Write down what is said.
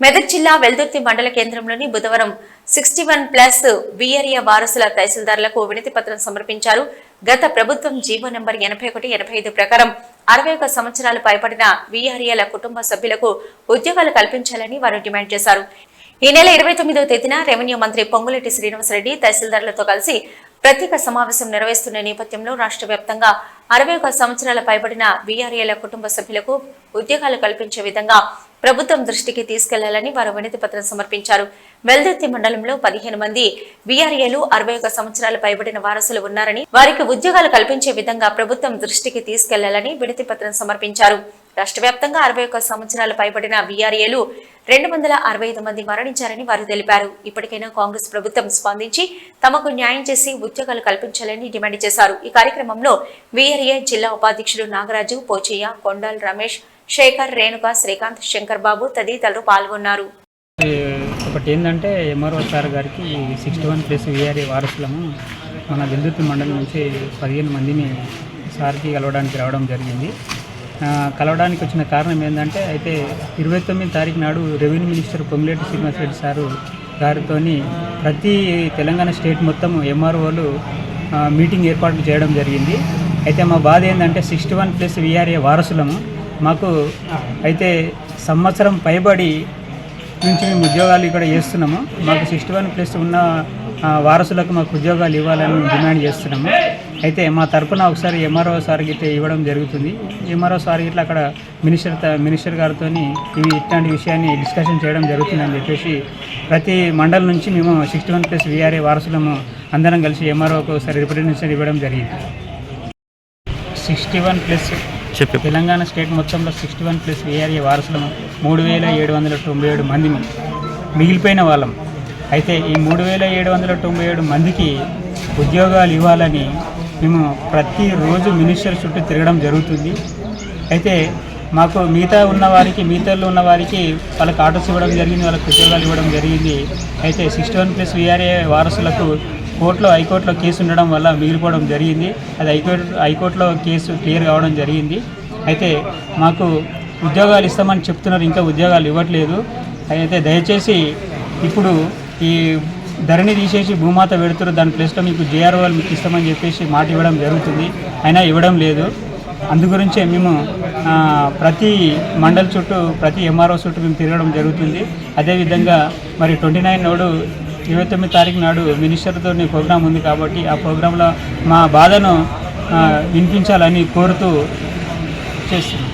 మెదక్ జిల్లా వెల్దుర్తి మండల కేంద్రంలోని బుధవారం సిక్స్టీ వన్ ప్లస్ వియరియా వారసుల తహసీల్దార్లకు వినతి పత్రం సమర్పించారు. గత ప్రభుత్వం జీవో నెంబర్ ఎనభై ఒకటి ఎనభై ఐదు ప్రకారం అరవై ఒక సంవత్సరాలు పైబడిన విఆర్ఏల కుటుంబ సభ్యులకు ఉద్యోగాలు కల్పించాలని వారు డిమాండ్ చేశారు. ఈ నెల ఇరవై తొమ్మిదవ తేదీన రెవెన్యూ మంత్రి పొంగులెట్టి శ్రీనివాసరెడ్డి తహసీల్దార్లతో కలిసి ప్రత్యేక సమావేశం నిర్వహిస్తున్న నేపథ్యంలో రాష్ట్ర వ్యాప్తంగా అరవై ఒక సంవత్సరాల పైబడిన వీఆర్ఏల కుటుంబ సభ్యులకు ఉద్యోగాలు కల్పించే విధంగా ప్రభుత్వం దృష్టికి తీసుకెళ్ళాలని వారు వినతి పత్రం సమర్పించారు. వెల్దుర్తి మండలంలో పదిహేను మంది వీఆర్ఏలు అరవై ఒక సంవత్సరాలు పైబడిన వారసులు ఉన్నారని వారికి ఉద్యోగాలు కల్పించే విధంగా ప్రభుత్వం దృష్టికి తీసుకెళ్ళాలని వినతి పత్రం సమర్పించారు. రాష్ట్ర వ్యాప్తంగా అరవై ఒక్క సంవత్సరాలు పైబడిన వీఆర్ఏలు రెండు వందల అరవై ఐదు మంది మరణించారని వారు తెలిపారు. ఇప్పటికైనా కాంగ్రెస్ ప్రభుత్వం స్పందించి తమకు న్యాయం చేసి ఉద్యోగాలు కల్పించాలని డిమాండ్ చేశారు. ఈ కార్యక్రమంలో వీఆర్ఏ జిల్లా ఉపాధ్యక్షుడు నాగరాజు పోచయ్య కొండల్ రమేష్ శేఖర్ రేణుక శ్రీకాంత్ శంకర్ బాబు తదితరులు పాల్గొన్నారు. ఒకటి ఏంటంటే ఎంఆర్ఓ సార్ గారికి సిక్స్టీ వన్ ప్లస్ వీఆర్ఏ వారసులము మన వెల్దుర్తి మండలం నుంచి పదిహేను మందిని సార్కి కలవడానికి రావడం జరిగింది. కలవడానికి వచ్చిన కారణం ఏంటంటే అయితే ఇరవై తొమ్మిది తారీఖు నాడు revenue minister Ponguleti Srinivasa Reddy sir గారితో ప్రతి తెలంగాణ స్టేట్ మొత్తం ఎంఆర్ఓలు మీటింగ్ ఏర్పాటు చేయడం జరిగింది. అయితే మా బాధ ఏంటంటే సిక్స్టీ వన్ ప్లస్ విఆర్ఏ వారసులము. మాకు అయితే సంవత్సరం పైబడి నుంచి మేము ఉద్యోగాలు ఇక్కడ చేస్తున్నాము. మాకు సిక్స్టీ వన్ ప్లస్ ఉన్న వారసులకు మాకు ఉద్యోగాలు ఇవ్వాలని డిమాండ్ చేస్తున్నాము. అయితే మా తరపున ఒకసారి ఎంఆర్ఓ సార్ గిట్ల ఇవ్వడం జరుగుతుంది. ఎంఆర్ఓ సార్ గిట్ల అక్కడ మినిస్టర్ మినిస్టర్ గారితో ఇవి ఇట్లాంటి విషయాన్ని డిస్కషన్ చేయడం జరుగుతుందని చెప్పేసి ప్రతి మండలం నుంచి మేము సిక్స్టీ వన్ ప్లస్ విఆర్ఏ వారసులము అందరం కలిసి ఎంఆర్ఓకి ఒకసారి రిప్రజెంటేషన్ ఇవ్వడం జరిగింది. సిక్స్టీ వన్ ప్లస్ చెప్పు. తెలంగాణ స్టేట్ మొత్తంలో సిక్స్టీ వన్ ప్లస్ ఏఆర్ఏ వారసులము మూడు వేల ఏడు వందల తొంభై ఏడు మందిని మిగిలిపోయిన వాళ్ళం. అయితే ఈ మూడు వేల ఏడు వందల తొంభై ఏడు మందికి ఉద్యోగాలు ఇవ్వాలని మేము ప్రతిరోజు మినిస్టర్ చుట్టూ తిరగడం జరుగుతుంది. అయితే మాకు మిగతా ఉన్న వారికి మిగతాలో ఉన్న వారికి వాళ్ళకి ఆటోస్ ఇవ్వడం జరిగింది వాళ్ళకి ఉద్యోగాలు ఇవ్వడం జరిగింది. అయితే సిక్స్టీ వన్ ప్లస్ విఆర్ఏ వారసులకు కోర్టులో హైకోర్టులో కేసు ఉండడం వల్ల మిగిలిపోవడం జరిగింది. అది హైకోర్టు హైకోర్టులో కేసు క్లియర్ కావడం జరిగింది. అయితే మాకు ఉద్యోగాలు ఇస్తామని చెప్తున్నారు ఇంకా ఉద్యోగాలు ఇవ్వట్లేదు. అయితే దయచేసి ఇప్పుడు ఈ ధరణి తీసేసి భూమాత పెడుతున్నారు దాని ప్లేస్లో మీకు జేఆర్ఓ మీకు ఇస్తామని చెప్పేసి మాట ఇవ్వడం జరుగుతుంది. అయినా ఇవ్వడం లేదు. అందుగురించే మేము ప్రతి మండల్ చుట్టూ ప్రతి ఎంఆర్ఓ చుట్టూ మేము తిరగడం జరుగుతుంది. అదేవిధంగా మరి ట్వంటీ నైన్ నాడు ఇరవై తొమ్మిది తారీఖు నాడు మినిస్టర్తో ప్రోగ్రాం ఉంది కాబట్టి ఆ ప్రోగ్రాంలో మా బాధను వినిపించాలని కోరుతూ చేస్తున్నాం.